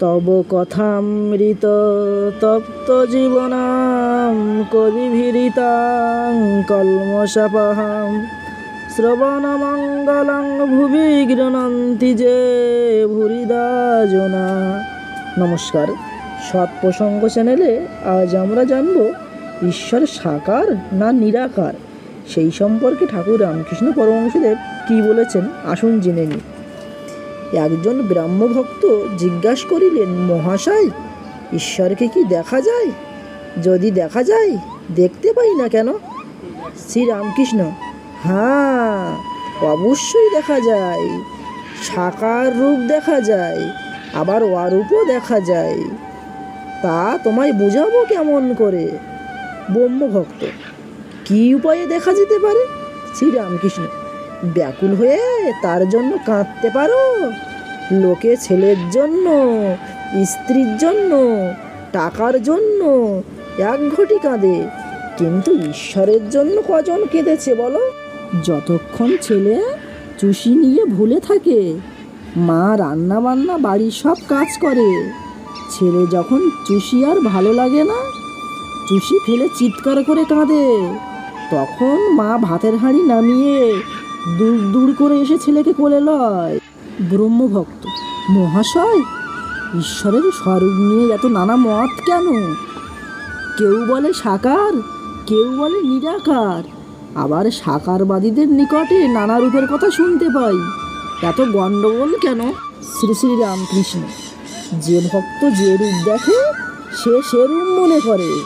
তব কথামৃত, তপ্ত জীবনাম কবিভিরিতাং কলমশাপহাম। শ্রবণমঙ্গলং ভুবি গৃণন্তি যে ভুরিদাজনা। নমস্কার, সৎ প্রসঙ্গ চ্যানেলে আজ আমরা জানব ঈশ্বর সাকার না নিরাকার? সেই সম্পর্কে ঠাকুর রামকৃষ্ণ পরমহংসদেব কী বলেছেন? আসুন জেনে নিই। একজন ব্রাহ্মভক্ত জিজ্ঞাসা করিলেন, মহাশয়, ঈশ্বরকে কি দেখা যায়? যদি দেখা যায়, দেখতে পাই না কেন? শ্রীরামকৃষ্ণ হ্যাঁ অবশ্যই দেখা যায়। সাকার রূপ দেখা যায়, আবার অরূপও দেখা যায়। তা তোমায় বোঝাবো কেমন করে? ব্রহ্মভক্ত, কী উপায়ে দেখা যেতে পারে? শ্রীরামকৃষ্ণ ব্যাকুল হয়ে তার জন্য কাঁদতে পারো। লোকে ছেলের জন্য, স্ত্রীর জন্য, টাকার জন্য এক ঘটি কাঁদে। কিন্তু ঈশ্বরের জন্য কজন কেঁদেছে বলো? যতক্ষণ ছেলে চুষি নিয়ে ভুলে থাকে, মা রান্না বান্না বাড়ির সব কাজ করে। ছেলে যখন চুষি আর ভালো লাগে না, চুষি ফেলে চিৎকার করে কাঁদে। তখন মা ভাতের হাঁড়ি নামিয়ে দূর দূর করে এসে ছেলেকে কোলে লয়। ব্রহ্মভক্ত, মহাশয়, ঈশ্বরের স্বরূপ নিয়ে এত নানা মত কেন? কেউ বলে সাকার, কেউ বলে নিরাকার। আবার সাকারবাদীদের নিকটে নানা রূপের কথা শুনতে পাই। এত গণ্ডগোল কেন? শ্রী শ্রী রামকৃষ্ণ, যে ভক্ত যে রূপ দেখে, সে সে রূপ মনে করে।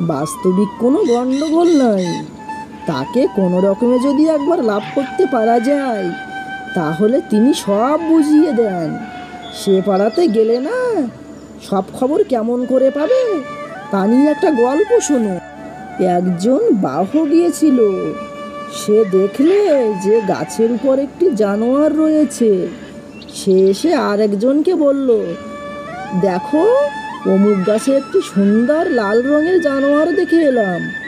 বাস্তবিক কোনো গণ্ডগোল নাই। তাকে কোনো রকমে যদি একবার লাভ করতে পারা যায়, তাহলে তিনি সব বুঝিয়ে দেন। সে পাড়াতে গেলে না? সব খবর কেমন করে পাবে? তা নিয়ে একটা গল্প শোনো। একজন বাহ গিয়েছিল। সে দেখলে যে গাছের উপর একটি জানোয়ার রয়েছে। সে এসে আর একজনকে বলল, দেখো, অমুক গাছে একটি সুন্দর লাল রঙের জানোয়ার দেখে এলাম।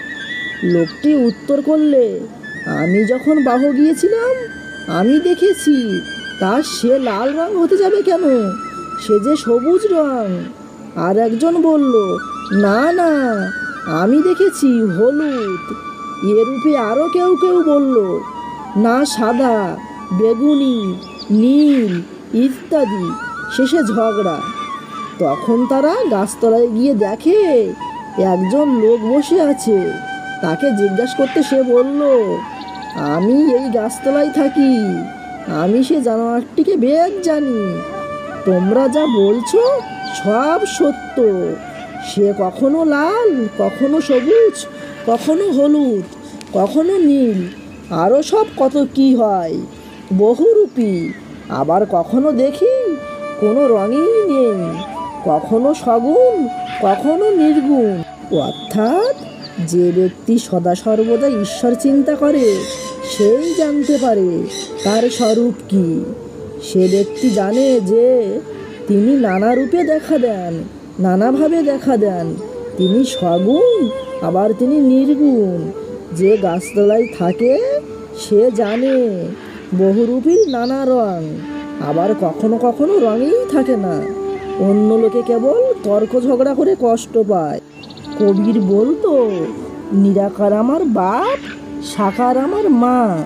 লোকটি উত্তর করলে, আমি যখন বাহ গিয়েছিলাম, আমি দেখেছি তার সে লাল রং হতে যাবে কেন? সে যে সবুজ রং। আর একজন বলল, না না, আমি দেখেছি হলুদ। এরূপে আরও কেউ কেউ বলল, না, সাদা, বেগুনি, নীল ইত্যাদি, শেষে ঝগড়া। তখন তারা গাছতলায় গিয়ে দেখে, একজন লোক বসে আছে। তাকে জিজ্ঞাসা করতে সে বলল, আমি এই গাছতলায় থাকি। আমি সে জানোয়ারটিকে বেশ জানি। তোমরা যা বলছো সব সত্য। সে কখনো লাল, কখনো সবুজ, কখনো হলুদ, কখনো নীল। আরও সব কত কি হয়, বহুরূপী। আবার কখনো দেখি কোনো রঙই নেই, কখনো সগুণ, কখনো নির্গুণ। অর্থাৎ যে ব্যক্তি সদা সর্বদা ঈশ্বর চিন্তা করে, সেই জানতে পারে তার স্বরূপ কি। সে ব্যক্তি জানে যে তিনি নানা রূপে দেখা দেন, নানাভাবে দেখা দেন। তিনি সগুণ, আবার তিনি নির্গুণ। যে গাছতলায় থাকে, সে জানে বহুরূপীর নানা রং, আবার কখনো কখনো রঙেই থাকে না। অন্য লোকে কেবল তর্ক ঝগড়া করে কষ্ট পায়। কবির বলতো নিরাকার আমার বাপ, সাকার আমার মা।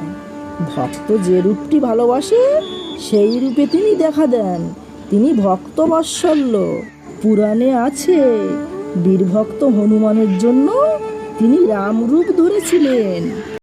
ভক্ত যে রূপটি ভালোবাসে, সেই রূপে তিনি দেখা দেন। তিনি ভক্ত বাৎসল্য। পুরাণে আছে, বীরভক্ত হনুমানের জন্য তিনি রামরূপ ধরেছিলেন।